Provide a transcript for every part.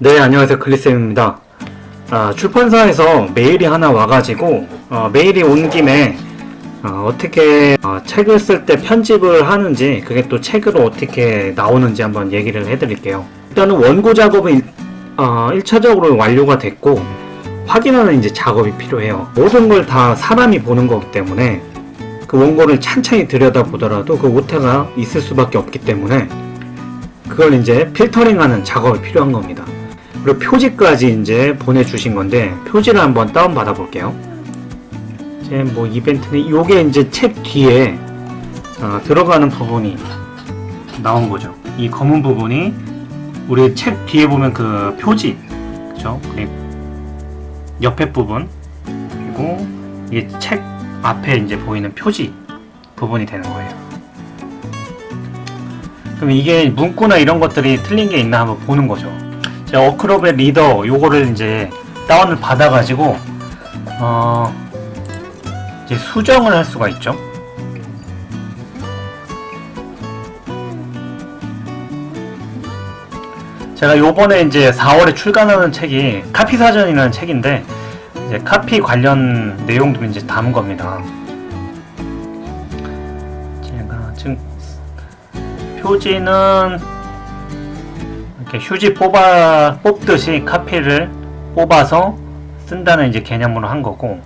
네, 안녕하세요. 클리쌤입니다. 아, 출판사에서 메일이 하나 와가지고, 어, 메일이 온 김에, 어, 떻게 책을 쓸 때 편집을 하는지, 그게 또 책으로 어떻게 나오는지 한번 얘기를 해드릴게요. 일단은 원고 작업은 1, 차적으로 완료가 됐고, 확인하는 이제 작업이 필요해요. 모든 걸 다 사람이 보는 거기 때문에, 그 원고를 찬찬히 들여다보더라도 그 오타가 있을 수밖에 없기 때문에, 그걸 이제 필터링하는 작업이 필요한 겁니다. 그리고 표지까지 이제 보내주신 건데 표지를 한번 다운 받아 볼게요. 이제 뭐 이벤트는 요게 이제 책 뒤에 어, 들어가는 부분이 나온 거죠. 이 검은 부분이 우리 책 뒤에 보면 그 표지, 그죠? 옆에 부분 그리고 이게 책 앞에 이제 보이는 표지 부분이 되는 거예요. 그럼 이게 문구나 이런 것들이 틀린 게 있나 한번 보는 거죠. 어크로벳 리더 요거를 이제 다운을 받아가지고 어 이제 수정을 할 수가 있죠. 제가 요번에 이제 4월에 출간하는 책이 카피 사전이라는 책인데 이제 카피 관련 내용도 이제 담은 겁니다. 지금 표지는 이렇게 휴지 뽑아 뽑듯이 카피를 뽑아서 쓴다는 이제 개념으로 한 거고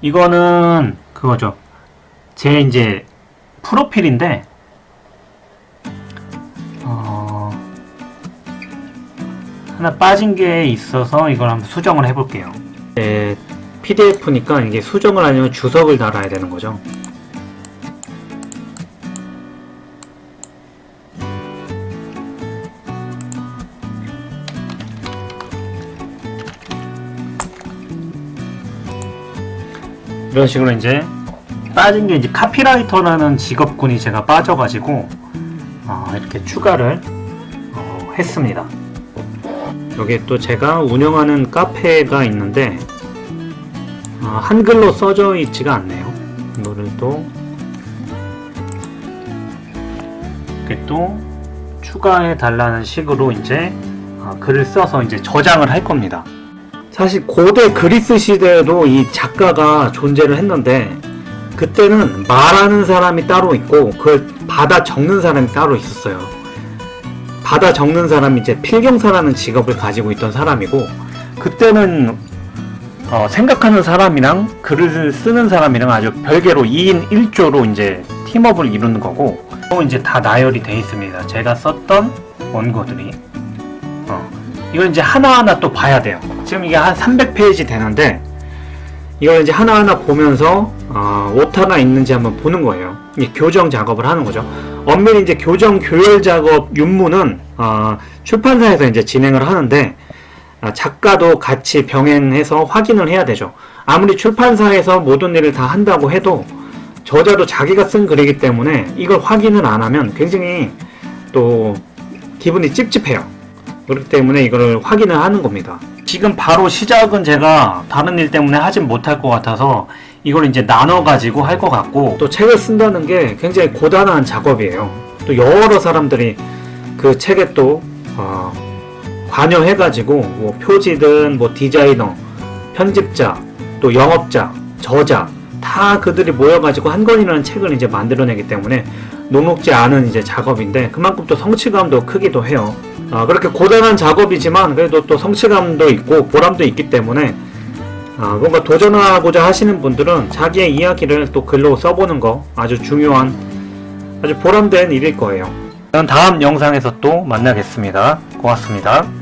이거는 그거죠. 제 이제 프로필인데 어, 하나 빠진 게 있어서 이걸 한번 수정을 해볼게요. 네, PDF니까 이게 수정을 하려면 주석을 달아야 되는 거죠. 이런 식으로 이제 빠진 게 이제 카피라이터라는 직업군이 제가 빠져가지고 어, 이렇게 추가를 어, 했습니다. 여기 또 제가 운영하는 카페가 있는데 어, 한글로 써져 있지가 않네요. 이거를 또 이렇게 또 추가해 달라는 식으로 이제 어, 글을 써서 이제 저장을 할 겁니다. 사실 고대 그리스 시대에도 이 작가가 존재를 했는데 그때는 말하는 사람이 따로 있고 그걸 받아 적는 사람이 따로 있었어요. 받아 적는 사람이 이제 필경사라는 직업을 가지고 있던 사람이고 그때는 어, 생각하는 사람이랑 글을 쓰는 사람이랑 아주 별개로 2인 1조로 이제 팀업을 이루는 거고 또 이제 다 나열이 돼 있습니다. 제가 썼던 원고들이 어, 이걸 이제 하나하나 또 봐야 돼요. 지금 이게 한 300페이지 되는데 이걸 이제 하나하나 보면서 어, 오타가 있는지 한번 보는 거예요. 이 교정 작업을 하는 거죠. 엄밀히 이제 교정 교열 작업 윤무는 어, 출판사에서 이제 진행을 하는데 아, 작가도 같이 병행해서 확인을 해야 되죠. 아무리 출판사에서 모든 일을 다 한다고 해도 저자도 자기가 쓴 글이기 때문에 이걸 확인을 안 하면 굉장히 또 기분이 찝찝해요. 그렇기 때문에 이거를 확인을 하는 겁니다. 지금 바로 시작은 제가 다른 일 때문에 하진 못할 것 같아서 이걸 이제 나눠 가지고 할 것 같고 또 책을 쓴다는 게 굉장히 고단한 작업이에요. 또 여러 사람들이 그 책에 또 어, 관여해 가지고 뭐 표지든 뭐 디자이너, 편집자, 또 영업자, 저자 다 그들이 모여 가지고 한 권이라는 책을 이제 만들어내기 때문에 녹록지 않은 이제 작업인데 그만큼 또 성취감도 크기도 해요. 아, 그렇게 고단한 작업이지만 그래도 또 성취감도 있고 보람도 있기 때문에 아, 뭔가 도전하고자 하시는 분들은 자기의 이야기를 또 글로 써보는 거 아주 중요한 아주 보람된 일일 거예요. 다음 영상에서 또 만나겠습니다. 고맙습니다.